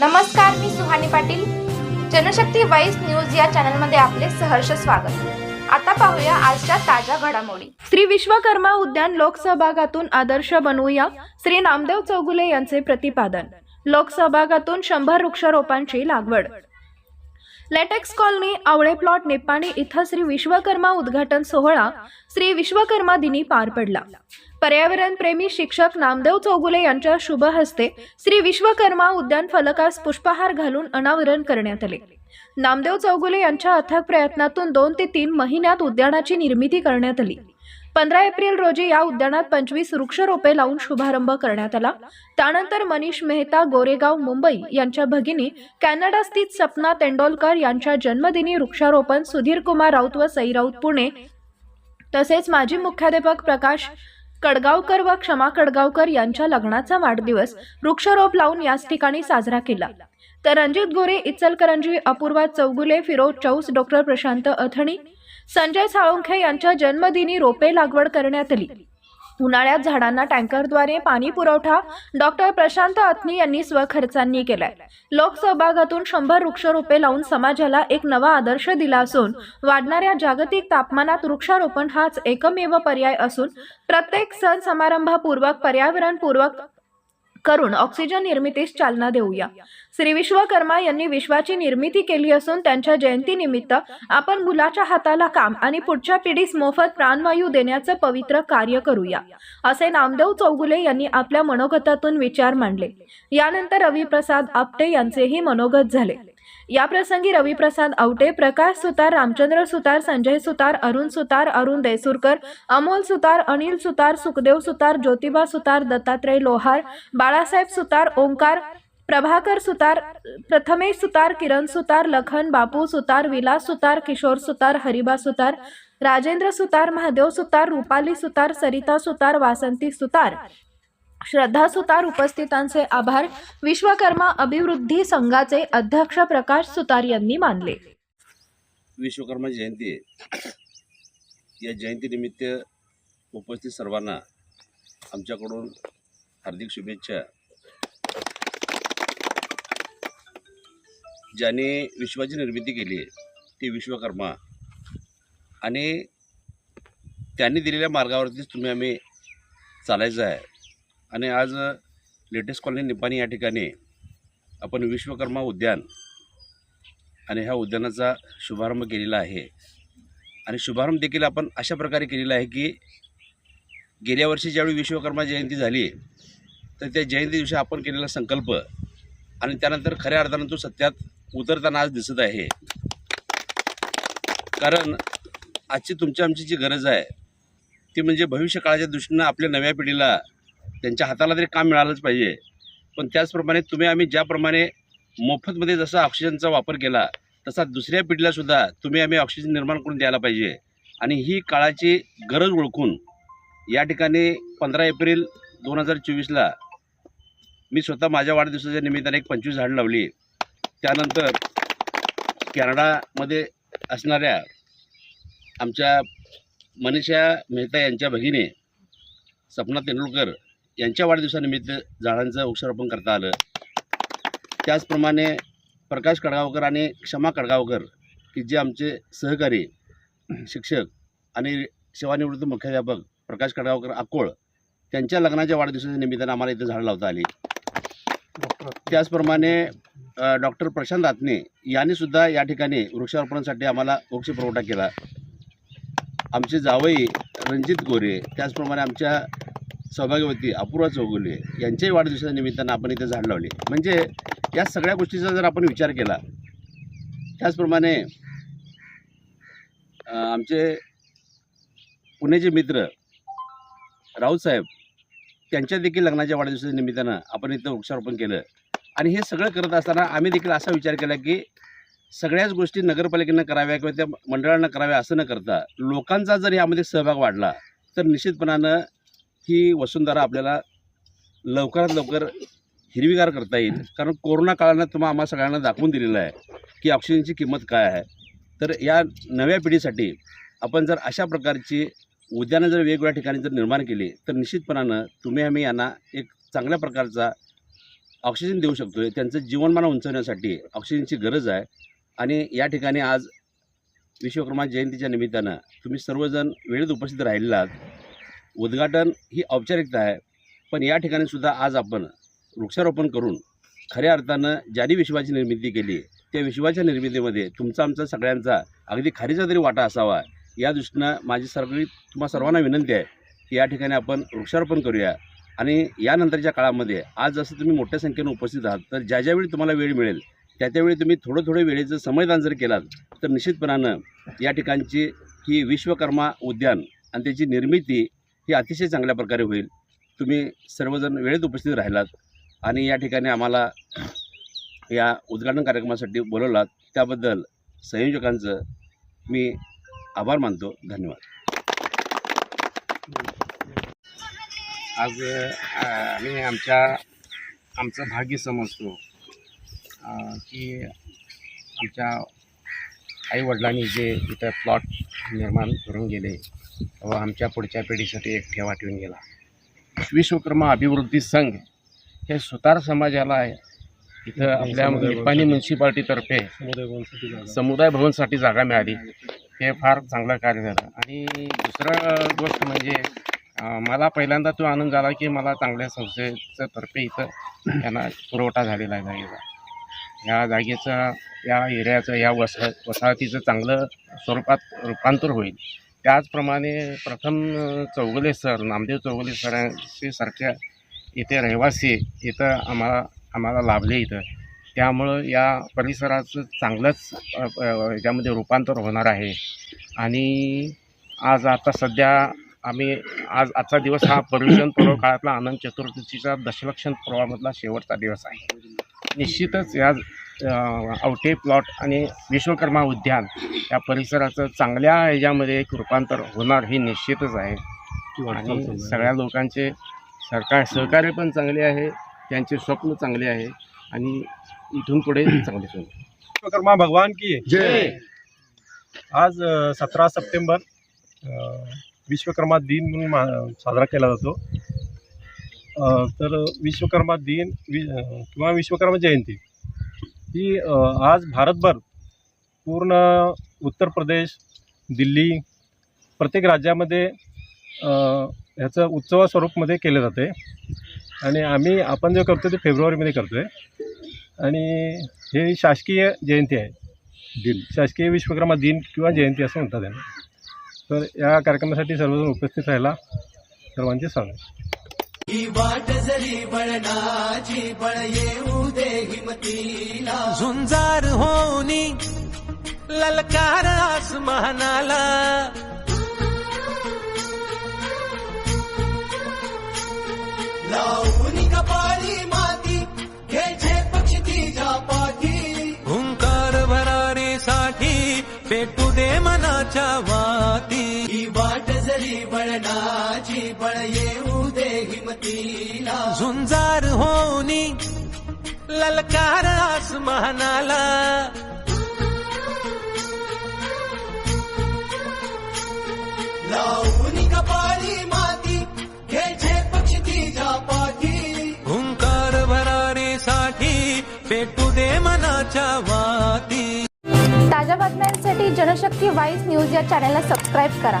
नमस्कार मी Suhani Patil. Janshakti voice news या चॅनलमध्ये आपले सहर्ष स्वागत. आता पाहूया आजच्या ताज्या घडामोडी. श्री विश्वकर्मा उद्यान लोकसहभागातून आदर्श बनवूया श्री नामदेव चौगुले यांचे प्रतिपादन. लोकसहभागातून शंभर वृक्षारोपांची लागवड. Latex colony Awale plot Nippani इथं श्री विश्वकर्मा उद्घाटन सोहळा श्री विश्वकर्मा दिनी पार पडला. पर्यावरण प्रेमी शिक्षक नामदेव चौगुले यांच्या शुभ हस्ते श्री विश्वकर्मा उद्यान फलकास पुष्पहार घालून अनावरण करण्यात आले. नामदेव चौगुले यांच्या अथक प्रयत्नातून दोन ते तीन महिन्यात उद्यानाची निर्मिती करण्यात आली. पंधरा एप्रिल रोजी या उद्यानात पंचवीस वृक्षरोपे लावून शुभारंभ करण्यात आला. त्यानंतर मनीष मेहता गोरेगाव मुंबई यांच्या भगिनी कॅनडा स्थित सपना तेंडोलकर यांच्या जन्मदिनी वृक्षारोपण सुधीर कुमार राऊत व सई राऊत पुणे तसेच माजी मुख्याध्यापक प्रकाश कडगावकर व क्षमा कडगावकर यांच्या लग्नाचा वाढदिवस वृक्षारोप लावून याच ठिकाणी साजरा केला. तर रणजित गोरे इचलकरंजी अपूर्वा चौगुले फिरोज चौस डॉक्टर प्रशांत अथणी संजय साळुंखे यांच्या जन्मदिनी रोपे लागवड करण्यात आली. उन्हाळ्यात झाडांना टँकरद्वारे पाणी पुरवठा डॉक्टर प्रशांत अत्नी यांनी स्वखर्चांनी केलाय. लोकसहभागातून शंभर वृक्षरोपे लावून समाजाला एक नवा आदर्श दिला असून वाढणाऱ्या जागतिक तापमानात वृक्षारोपण हाच एकमेव पर्याय असून प्रत्येक सण समारंभपूर्वक पर्यावरणपूर्वक करून ऑक्सिजन निर्मितीस चालना देऊया. श्री विश्वकर्मा यांनी विश्वाची निर्मिती केली असून त्यांच्या जयंतीनिमित्त आपण मुलाच्या हाताला काम आणि पुढच्या पिढीस मोफत प्राणवायू देण्याचं पवित्र कार्य करूया असे नामदेव चौगुले यांनी आपल्या मनोगतातून विचार मांडले. यानंतर रविप्रसाद आपटे यांचेही मनोगत झाले. याप्रसंगी रविप्रसाद आवटे प्रकाश सुतार रामचंद्र सुतार संजय सुतार अरुण सुतार अरुण देसूरकर अमोल सुतार अनिल सुतार सुखदेव सुतार ज्योतिबा सुतार दत्तात्रय लोहार बाळासाहेब सुतार ओंकार प्रभाकर सुतार प्रथमेश सुतार किरण सुतार लखन बापू सुतार विलास सुतार किशोर सुतार हरिबा सुतार राजेंद्र सुतार महादेव सुतार रुपाली सुतार सरिता सुतार वासंती सुतार श्रद्धा सुतार उपस्थितांचे आभार. विश्वकर्मा अभिवृद्धी संघाचे अध्यक्ष प्रकाश सुतार यांनी मानले. विश्वकर्मा जयंती आहे. या जयंतीनिमित्त उपस्थित सर्वांना आमच्याकडून हार्दिक शुभेच्छा. ज्याने विश्वाची निर्मिती केली आहे ती विश्वकर्मा. आणि त्यांनी दिलेल्या मार्गावरतीच तुम्ही आम्ही चालायचं आहे. आणि आज लेटेस्ट कॉलनी निपाणी या ठिकाणी आपण विश्वकर्मा उद्यान आणि ह्या उद्यानाचा शुभारंभ केलेला आहे. आणि शुभारंभ देखील आपण अशा प्रकारे केलेला आहे की गेल्या वर्षी ज्यावेळी विश्वकर्मा जयंती झाली तर त्या जयंती दिवशी आपण केलेला संकल्प आणि त्यानंतर खऱ्या अर्थानं तो सत्यात उतरताना आज दिसत आहे. कारण आजची तुमची आमची जी गरज आहे ती म्हणजे भविष्य काळाच्या दृष्टीनं आपल्या नव्या पिढीला त्यांच्या हाताला तरी काम मिळालंच पाहिजे. पण त्याचप्रमाणे तुम्ही आम्ही ज्याप्रमाणे मोफतमध्ये जसा ऑक्सिजनचा वापर केला तसा दुसऱ्या पिढीलासुद्धा तुम्ही आम्ही ऑक्सिजन निर्माण करून द्यायला पाहिजे. आणि ही काळाची गरज ओळखून या ठिकाणी पंधरा एप्रिल दोन हजार चोवीसला मी स्वतः माझ्या वाढदिवसाच्या निमित्ताने एक पंचवीस झाडं लावली. त्यानंतर कॅनडामध्ये असणाऱ्या आमच्या मनीषा मेहता यांच्या भगिनी सपना तेंडुलकर यांच्या वाढदिवसानिमित्त झाडांचं वृक्षारोपण करता आलं. त्याचप्रमाणे प्रकाश कडगावकर आणि क्षमा कडगावकर की जे आमचे सहकारी शिक्षक आणि सेवानिवृत्त मुख्याध्यापक प्रकाश कडगावकर अकोळ त्यांच्या लग्नाच्या वाढदिवसाच्या निमित्तानं आम्हाला इथं झाडं लावता आली. त्याचप्रमाणे डॉक्टर प्रशांत आत्ने यांनी सुद्धा या ठिकाणी वृक्षारोपणासाठी आम्हाला वृक्ष पुरवठा केला. आमचे जावई रणजित गोरे त्याचप्रमाणे आमच्या सौभाग्यवती अपूर्वा चौगुले यांच्याही वाढदिवसाच्या निमित्तानं आपण इथे झाड लावले. म्हणजे या सगळ्या गोष्टीचा जर आपण विचार केला त्याचप्रमाणे आमचे पुण्याचे मित्र राऊत साहेब त्यांच्या देखील लग्नाच्या वाढदिवसाच्या निमित्तानं आपण इथं वृक्षारोपण केलं. आणि हे सगळं करत असताना आम्ही देखील असा विचार केला की सगळ्याच गोष्टी नगरपालिकेनं कराव्या किंवा त्या मंडळांना कराव्या असं न करता लोकांचा जर यामध्ये सहभाग वाढला तर निश्चितपणानं ही वसुंधरा आपल्याला लवकरात लवकर हिरवीगार करता येईल. कारण कोरोना काळानं तुम्हा आम्हा सगळ्यांना दाखवून दिलेलं आहे की ऑक्सिजनची किंमत काय आहे. तर या नव्या पिढीसाठी आपण जर अशा प्रकारची उद्यानं जर वेगवेगळ्या ठिकाणी जर निर्माण केली तर निश्चितपणानं तुम्ही आम्ही यांना एक चांगल्या प्रकारचा ऑक्सिजन देऊ शकतो आहे त्यांचं जीवनमान उंचवण्यासाठी ऑक्सिजनची गरज आहे. आणि या ठिकाणी आज विश्वकर्मा जयंतीच्या निमित्तानं तुम्ही सर्वजण वेळेत उपस्थित राहिलेला आहात. उद्घाटन ही औपचारिकता आहे. पण या ठिकाणी सुद्धा आज आपण वृक्षारोपण करून खऱ्या अर्थानं ज्यांनी विश्वाची निर्मिती केली त्या विश्वाच्या निर्मितीमध्ये तुमचा आमचा सगळ्यांचा अगदी खारीचा तरी वाटा असावा या दृष्टीनं माझी सगळी तुम्हा सर्वांना विनंती आहे की या ठिकाणी आपण वृक्षारोपण करूया. आणि यानंतरच्या काळामध्ये आज जसं तुम्ही मोठ्या संख्येनं उपस्थित आहात तर ज्या ज्यावेळी तुम्हाला वेळ मिळेल त्या त्यावेळी तुम्ही थोडं थोडं वेळेचं समयदान जर केलात तर निश्चितपणानं या ठिकाणची ही विश्वकर्मा उद्यान आणि त्याची निर्मिती ही अतिशय चांगल्या प्रकारे होईल. तुम्ही सर्वजण वेळेत उपस्थित राहिलात आणि या ठिकाणी आम्हाला या उद्घाटन कार्यक्रमासाठी बोलवलात. त्याबद्दल संयोजकांचं मी आभार मानतो. धन्यवाद. आज आम्ही आमच्या आमचं भाग्य समजतो की आमच्या आईवडिलांनी जे इथं प्लॉट निर्माण करून गेले व आमच्या पुढच्या पिढीसाठी एक ठेवा ठेवून गेला. विश्वकर्मा अभिवृद्धी संघ हे सुतार समाजाला इथं आपल्या निपाणी म्युन्सिपाल्टीतर्फे समुदाय भवनसाठी जागा. मिळाली. हे फार चांगलं कार्य झालं. आणि दुसरं गोष्ट म्हणजे मला पहिल्यांदा तो आनंद झाला की मला चांगल्या संस्थेचं तर्फे इथं त्यांना पुरवठा झालेला आहे जागेचा. या जागेचं या एरियाचं या वस वसाहतीचं चांगलं स्वरूपात रूपांतर होईल. त्याचप्रमाणे प्रथम चौगले चौगुले सर नामदेव चौगले सरांशी सारख्या इथे रहिवासी इथं आम्हाला आम्हाला लाभले इथं. त्यामुळं या परिसराचं चांगलंच याच्यामध्ये रूपांतर होणार आहे. आणि आज आता सध्या आम्ही आज आजचा दिवस हा पर्युषण पर्व काळातला आनंद चतुर्दशीचा दशलक्षण पर्वामधला शेवटचा दिवस आहे. निश्चितच या आवटे प्लॉट आणि विश्वकर्मा उद्यान या परिसराचं चांगल्या ह्याच्यामध्ये एक रूपांतर होणार हे निश्चितच आहे. आणि सगळ्या लोकांचे सरकार सहकार्य पण चांगले आहे त्यांचे स्वप्न चांगले आहे आणि इथून पुढे चांगले होईल. विश्वकर्मा भगवान की जय. आज सतरा सप्टेंबर विश्वकर्मा दिन म्हणून मा- साजरा केला जातो. तर विश्वकर्मा दिन वि किंवा विश्वकर्मा जयंती ही अ, आज भारतभर पूर्ण उत्तर प्रदेश दिल्ली प्रत्येक राज्यामध्ये ह्याचं उत्सवा स्वरूपमध्ये केलं जाते. आणि आम्ही आपण जे करतो ते फेब्रुवारीमध्ये करतो आहे आणि हे शासकीय जयंती आहे. दिन. शासकीय विश्वकर्मा दिन किंवा जयंती असं म्हणतात त्यांना तर या कार्यक्रमासाठी सर्वजण उपस्थित राहायला सर्वांचे स्वागत ही वाट जरी बळणाची बळ येऊ दे हिमतीला झुंजार होनी ललकार आसमानाला बळ येऊ दे हिमतीला. झुंजार होनी ललकार आसमानाला. लावणी कपाळी माती पक्षी तिच्या पाठी. हुंकार भरारीसाठी पेटू दे मनाच्या वाती. ताज्या बातम्यांसाठी जनशक्ती वाईस न्यूज या चॅनलला सबस्क्राईब करा.